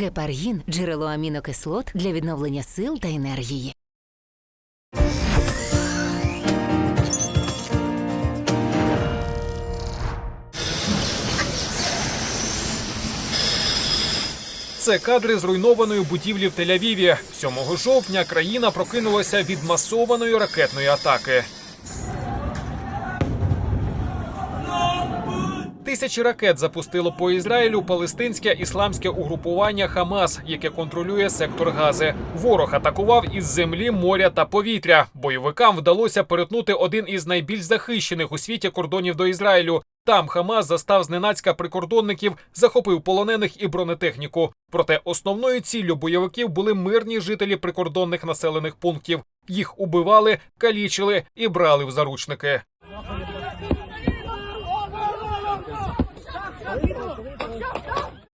Гепаргін джерело амінокислот для відновлення сил та енергії. Це кадри зруйнованої будівлі в Тель-Авіві. 7 жовтня країна прокинулася від масованої ракетної атаки. Тисячі ракет запустило по Ізраїлю палестинське ісламське угрупування Хамас, яке контролює сектор Гази. Ворог атакував із землі, моря та повітря. Бойовикам вдалося перетнути один із найбільш захищених у світі кордонів до Ізраїлю. Там Хамас застав зненацька прикордонників, захопив полонених і бронетехніку. Проте основною ціллю бойовиків були мирні жителі прикордонних населених пунктів. Їх убивали, калічили і брали в заручники.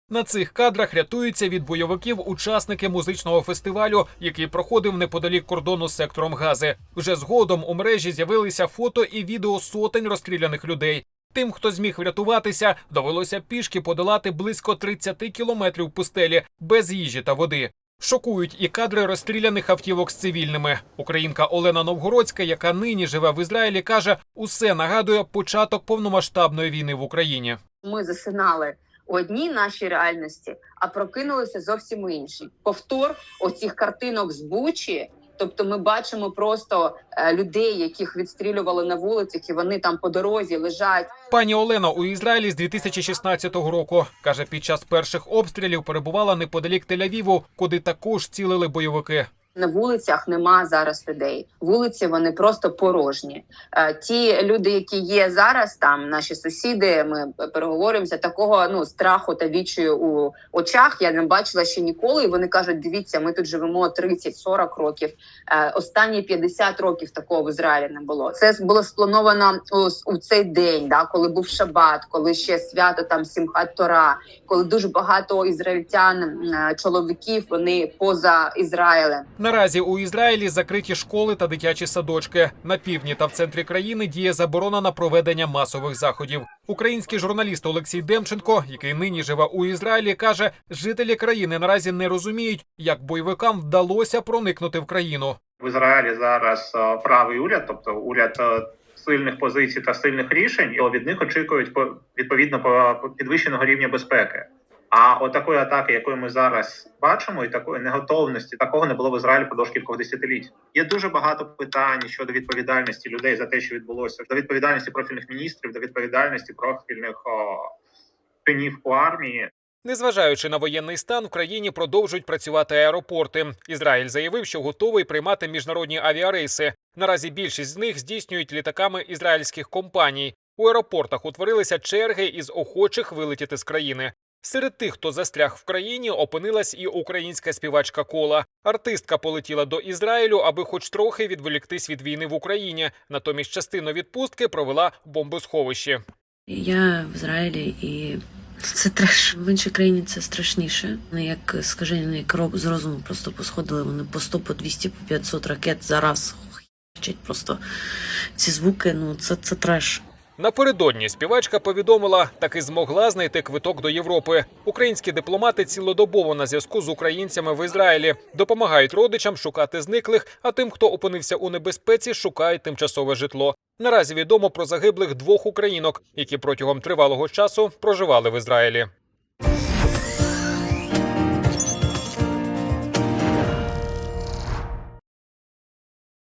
На цих кадрах рятуються від бойовиків учасники музичного фестивалю, який проходив неподалік кордону з сектором Гази. Вже згодом у мережі з'явилися фото і відео сотень розстріляних людей. Тим, хто зміг врятуватися, довелося пішки подолати близько 30 кілометрів пустелі без їжі та води. Шокують і кадри розстріляних автівок з цивільними. Українка Олена Новгородська, яка нині живе в Ізраїлі, каже, усе нагадує початок повномасштабної війни в Україні. ми засинали у одній нашій реальності, а прокинулися зовсім у іншій. Повтор оцих картинок з Бучі. Тобто, ми бачимо просто е, людей, яких відстрілювали на вулицях, і вони там по дорозі лежать. Пані Олена у Ізраїлі з 2016 року каже, під час перших обстрілів перебувала неподалік Тель-Авіву, куди також цілили бойовики. На вулицях нема зараз людей. Вулиці вони просто порожні. Е, Ті люди, які є зараз, там наші сусіди, ми переговоримося. Такого ну страху та відчаю у очах я не бачила ще ніколи. І вони кажуть: дивіться, ми тут живемо 30-40 років. Е, Останні 50 років такого в Ізраїлі не було. Це було сплановано у, у цей день, да, коли був шабат, коли ще свято там Сімхат Тора, коли дуже багато ізраїльтян, е, чоловіків, вони поза Ізраїлем. Наразі у Ізраїлі закриті школи та дитячі садочки. На півдні та в центрі країни діє заборона на проведення масових заходів. Український журналіст Олексій Демченко, який нині живе у Ізраїлі, каже, жителі країни наразі не розуміють, як бойовикам вдалося проникнути в країну. в Ізраїлі зараз е, правий уряд, тобто уряд е, сильних позицій та сильних рішень, і від них очікують по- відповідно по по підвищеного рівня безпеки. А от такої атаки, якої ми зараз бачимо, і такої неготовності, такого не було в Ізраїлі продовж кількох десятиліть. Є дуже багато питань щодо відповідальності людей за те, що відбулося, до відповідальності профільних міністрів, до відповідальності профільних чинів у армії. Незважаючи на воєнний стан, в країні продовжують працювати аеропорти. Ізраїль заявив, що готовий приймати міжнародні авіарейси. Наразі більшість з них здійснюють літаками ізраїльських компаній. У аеропортах утворилися черги із охочих вилетіти з країни. Серед тих, хто застряг в країні, опинилась і українська співачка Кола. Артистка полетіла до Ізраїлю, аби хоч трохи відволіктись від війни в Україні. Натомість частину відпустки провела в бомбосховищі. Я в Ізраїлі і це треш. В іншій країні це страшніше. Як скажений крок з розуму просто посходили. Вони по 100, по 200, по 500 ракет за раз. Просто ці звуки. Ну це, це треш. Напередодні співачка повідомила, таки змогла знайти квиток до Європи. Українські дипломати цілодобово на зв'язку з українцями в Ізраїлі допомагають родичам шукати зниклих, а тим, хто опинився у небезпеці, шукають тимчасове житло. Наразі відомо про загиблих двох українок, які протягом тривалого часу проживали в Ізраїлі.